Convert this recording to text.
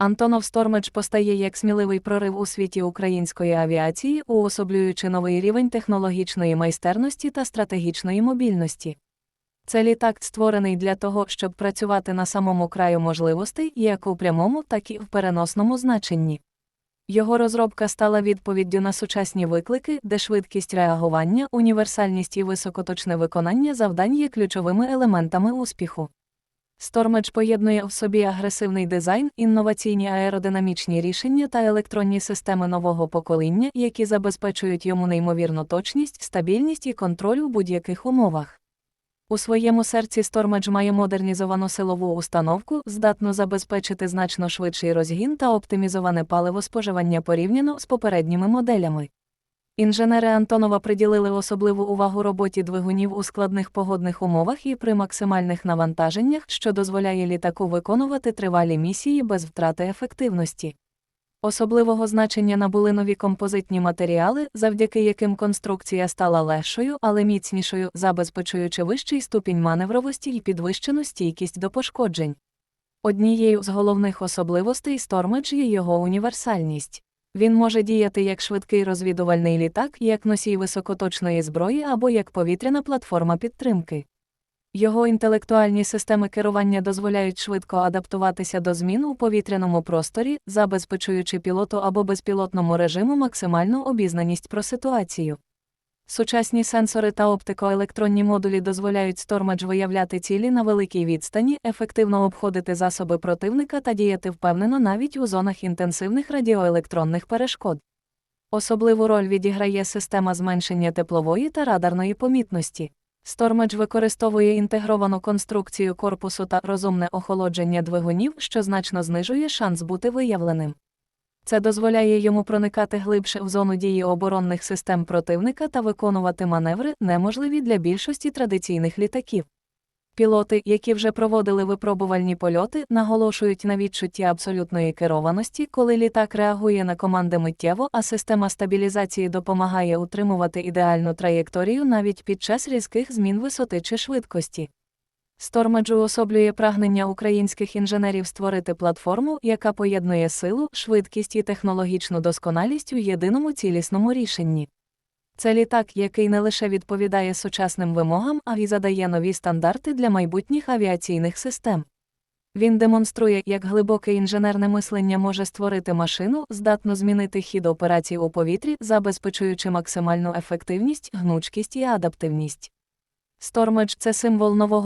Антонов Стормедж постає як сміливий прорив у світі української авіації, уособлюючи новий рівень технологічної майстерності та стратегічної мобільності. Це літак створений для того, щоб працювати на самому краю можливостей як у прямому, так і в переносному значенні. Його розробка стала відповіддю на сучасні виклики, де швидкість реагування, універсальність і високоточне виконання завдань є ключовими елементами успіху. Стормедж поєднує в собі агресивний дизайн, інноваційні аеродинамічні рішення та електронні системи нового покоління, які забезпечують йому неймовірну точність, стабільність і контроль у будь-яких умовах. У своєму серці Стормедж має модернізовану силову установку, здатну забезпечити значно швидший розгін та оптимізоване паливоспоживання порівняно з попередніми моделями. Інженери Антонова приділили особливу увагу роботі двигунів у складних погодних умовах і при максимальних навантаженнях, що дозволяє літаку виконувати тривалі місії без втрати ефективності. Особливого значення набули нові композитні матеріали, завдяки яким конструкція стала легшою, але міцнішою, забезпечуючи вищий ступінь маневровості і підвищену стійкість до пошкоджень. Однією з головних особливостей Стормедж є його універсальність. Він може діяти як швидкий розвідувальний літак, як носій високоточної зброї або як повітряна платформа підтримки. Його інтелектуальні системи керування дозволяють швидко адаптуватися до змін у повітряному просторі, забезпечуючи пілоту або безпілотному режиму максимальну обізнаність про ситуацію. Сучасні сенсори та оптикоелектронні модулі дозволяють Стормедж виявляти цілі на великій відстані, ефективно обходити засоби противника та діяти впевнено навіть у зонах інтенсивних радіоелектронних перешкод. Особливу роль відіграє система зменшення теплової та радарної помітності. Стормедж використовує інтегровану конструкцію корпусу та розумне охолодження двигунів, що значно знижує шанс бути виявленим. Це дозволяє йому проникати глибше в зону дії оборонних систем противника та виконувати маневри, неможливі для більшості традиційних літаків. Пілоти, які вже проводили випробувальні польоти, наголошують на відчутті абсолютної керованості, коли літак реагує на команди миттєво, а система стабілізації допомагає утримувати ідеальну траєкторію навіть під час різких змін висоти чи швидкості. Стормеджу особлює прагнення українських інженерів створити платформу, яка поєднує силу, швидкість і технологічну досконалість у єдиному цілісному рішенні. Це літак, який не лише відповідає сучасним вимогам, а й задає нові стандарти для майбутніх авіаційних систем. Він демонструє, як глибоке інженерне мислення може створити машину, здатну змінити хід операцій у повітрі, забезпечуючи максимальну ефективність, гнучкість і адаптивність. Стормедж це символ нового